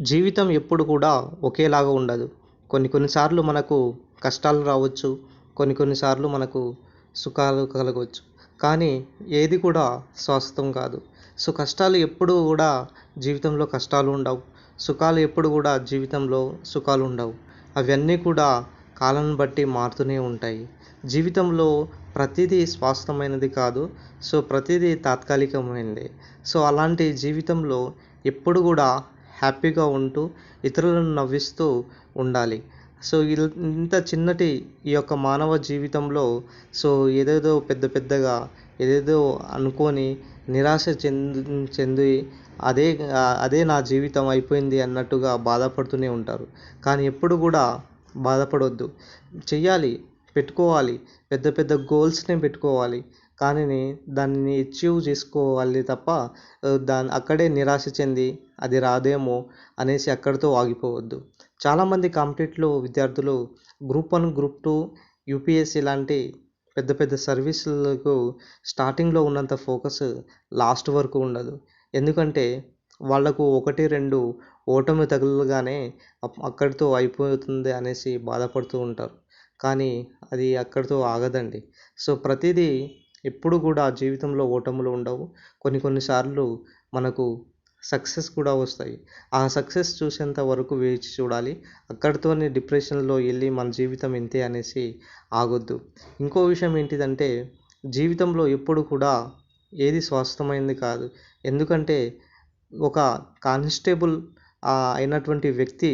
జీవితం ఎప్పుడు కూడా ఒకేలాగా ఉండదు. కొన్ని కొన్నిసార్లు మనకు కష్టాలు రావచ్చు కొన్ని కొన్నిసార్లు మనకు సుఖాలు కలగవచ్చు. కానీ ఏది కూడా శాశ్వతం కాదు. సో కష్టాలు ఎప్పుడూ కూడా జీవితంలో కష్టాలు ఉండవు. సుఖాలు ఎప్పుడు కూడా జీవితంలో సుఖాలు ఉండవు. అవన్నీ కూడా కాలాన్ని బట్టి మారుతూనే ఉంటాయి. జీవితంలో ప్రతిదీ శాశ్వతమైనది కాదు. సో ప్రతిదీ తాత్కాలికమైనది. సో అలాంటి జీవితంలో ఎప్పుడు కూడా హ్యాపీగా ఉంటూ ఇతరులను నవ్విస్తూ ఉండాలి. సో ఇంత చిన్నటి ఈ యొక్క మానవ జీవితంలో సో ఏదేదో పెద్ద పెద్దగా ఏదేదో అనుకొని నిరాశ చెంది చెంది అదే అదే నా జీవితం అయిపోయింది అన్నట్టుగా బాధపడుతూనే ఉంటారు. కానీ ఎప్పుడు కూడా బాధపడవద్దు చెయ్యాలి పెట్టుకోవాలి. పెద్ద పెద్ద గోల్స్ని పెట్టుకోవాలి. కానీ దానిని అచీవ్ చేసుకోవాలి తప్ప దాని అక్కడే నిరాశ చెంది అది రాదేమో అనేసి అక్కడితో ఆగిపోవద్దు. చాలామంది కాంపిటేటివ్ విద్యార్థులు group one group two UPSC లాంటి పెద్ద పెద్ద సర్వీసులకు స్టార్టింగ్లో ఉన్నంత ఫోకస్ లాస్ట్ వరకు ఉండదు. ఎందుకంటే వాళ్ళకు ఒకటి రెండు ఓటమి తగలగానే అక్కడితో అయిపోతుంది అనేసి బాధపడుతూ ఉంటారు. కానీ అది అక్కడితో ఆగదండి. సో ప్రతిదీ ఎప్పుడు కూడా జీవితంలో ఓటములు ఉండవు. కొన్ని కొన్నిసార్లు మనకు సక్సెస్ కూడా వస్తాయి. ఆ సక్సెస్ చూసేంత వరకు వేచి చూడాలి. అక్కడితోనే డిప్రెషన్లో వెళ్ళి మన జీవితం ఇంతే అనేసి ఆగొద్దు. ఇంకో విషయం ఏంటిదంటే జీవితంలో ఎప్పుడు కూడా ఏది శాశ్వతమైనది కాదు. ఎందుకంటే ఒక కానిస్టేబుల్ అయినటువంటి వ్యక్తి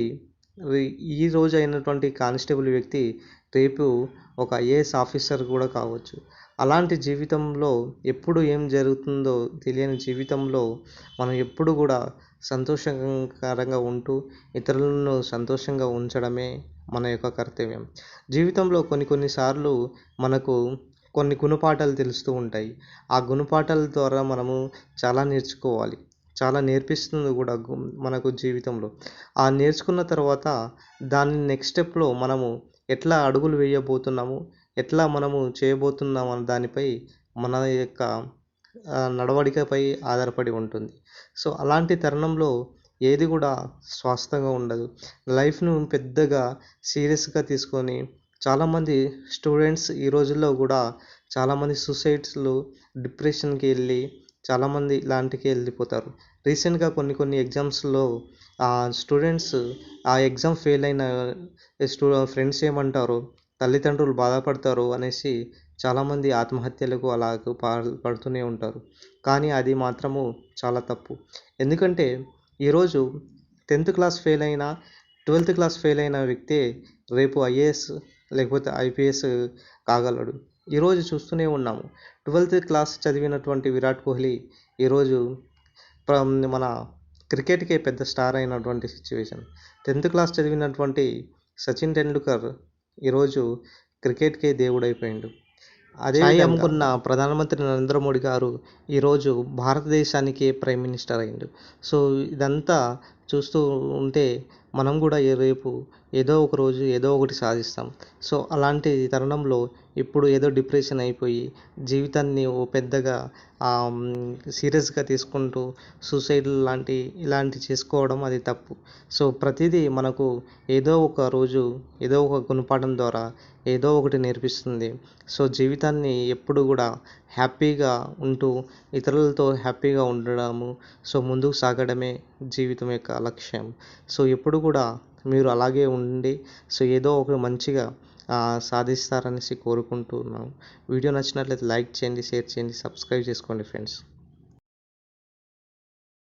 ఈరోజు అయినటువంటి కానిస్టేబుల్ వ్యక్తి రేపు ఒక ఐఏఎస్ ఆఫీసర్ కూడా కావచ్చు. అలాంటి జీవితంలో ఎప్పుడు ఏం జరుగుతుందో తెలియని జీవితంలో మనం ఎప్పుడు కూడా సంతోషకరంగా ఉంటూ ఇతరులను సంతోషంగా ఉంచడమే మన యొక్క కర్తవ్యం. జీవితంలో కొన్ని కొన్నిసార్లు మనకు కొన్ని గుణపాఠాలు తెలుస్తూ ఉంటాయి. ఆ గుణపాఠాల ద్వారా మనము చాలా నేర్చుకోవాలి. చాలా నేర్పిస్తుంది కూడా మనకు జీవితంలో. ఆ నేర్చుకున్న తర్వాత దాన్ని నెక్స్ట్ స్టెప్లో మనము ఎట్లా అడుగులు వేయబోతున్నాము ఎట్లా మనము చేయబోతున్నాము అన్న దానిపై మన యొక్క నడవడికపై ఆధారపడి ఉంటుంది. సో అలాంటి తరుణంలో ఏది కూడా స్వస్థంగా ఉండదు. లైఫ్ను పెద్దగా సీరియస్గా తీసుకొని చాలామంది స్టూడెంట్స్ ఈ రోజుల్లో కూడా చాలామంది సూసైడ్స్లు డిప్రెషన్కి వెళ్ళి చాలామంది ఇలాంటికి వెళ్ళిపోతారు. రీసెంట్గా కొన్ని కొన్ని ఎగ్జామ్స్లో స్టూడెంట్స్ ఆ ఎగ్జామ్ ఫెయిల్ అయిన స్టూ ఫ్రెండ్స్ ఏమంటారు తల్లిదండ్రులు బాధపడతారు అనేసి చాలామంది ఆత్మహత్యలకు అలా పడుతూనే ఉంటారు. కానీ అది మాత్రము చాలా తప్పు. ఎందుకంటే ఈరోజు టెన్త్ క్లాస్ ఫెయిల్ అయిన ట్వెల్త్ క్లాస్ ఫెయిల్ అయిన వ్యక్తే రేపు ఐఏఎస్ లేకపోతే ఐపీఎస్ కాగలడు. ఈరోజు చూస్తూనే ఉన్నాము. ట్వెల్త్ క్లాస్ చదివినటువంటి విరాట్ కోహ్లీ ఈరోజు మన క్రికెట్కే పెద్ద స్టార్ అయినటువంటి సిచ్యువేషన్. టెన్త్ క్లాస్ చదివినటువంటి సచిన్ టెండూల్కర్ ఈరోజు క్రికెట్కే దేవుడైపోయిండు. అదే అమ్ముకున్న ప్రధానమంత్రి నరేంద్ర మోడీ గారు ఈరోజు భారతదేశానికి ప్రైమ్ మినిస్టర్ అయ్యిండు. సో ఇదంతా చూస్తూ ఉంటే మనం కూడా రేపు ఏదో ఒక రోజు ఏదో ఒకటి సాధిస్తాం. సో అలాంటి తరుణంలో ఇప్పుడు ఏదో డిప్రెషన్ అయిపోయి జీవితాన్ని ఓ పెద్దగా సీరియస్గా తీసుకుంటూ సూసైడ్ లాంటి ఇలాంటి చేసుకోవడం అది తప్పు. సో ప్రతిదీ మనకు ఏదో ఒక రోజు ఏదో ఒక గుణపాఠం ద్వారా ఏదో ఒకటి నేర్పిస్తుంది. సో జీవితాన్ని ఎప్పుడు కూడా హ్యాపీగా ఉంటూ ఇతరులతో హ్యాపీగా ఉండడము సో ముందుకు సాగడమే జీవితం యొక్క లక్ష్యం. సో ఎప్పుడు కూడా మీరు అలాగే ఉండి సో ఏదో ఒక మంచిగా సాధిస్తారనేసి కోరుకుంటున్నాను వీడియో నచ్చినట్లయితే లైక్ చేయండి షేర్ చేయండి సబ్స్క్రైబ్ చేసుకోండి ఫ్రెండ్స్.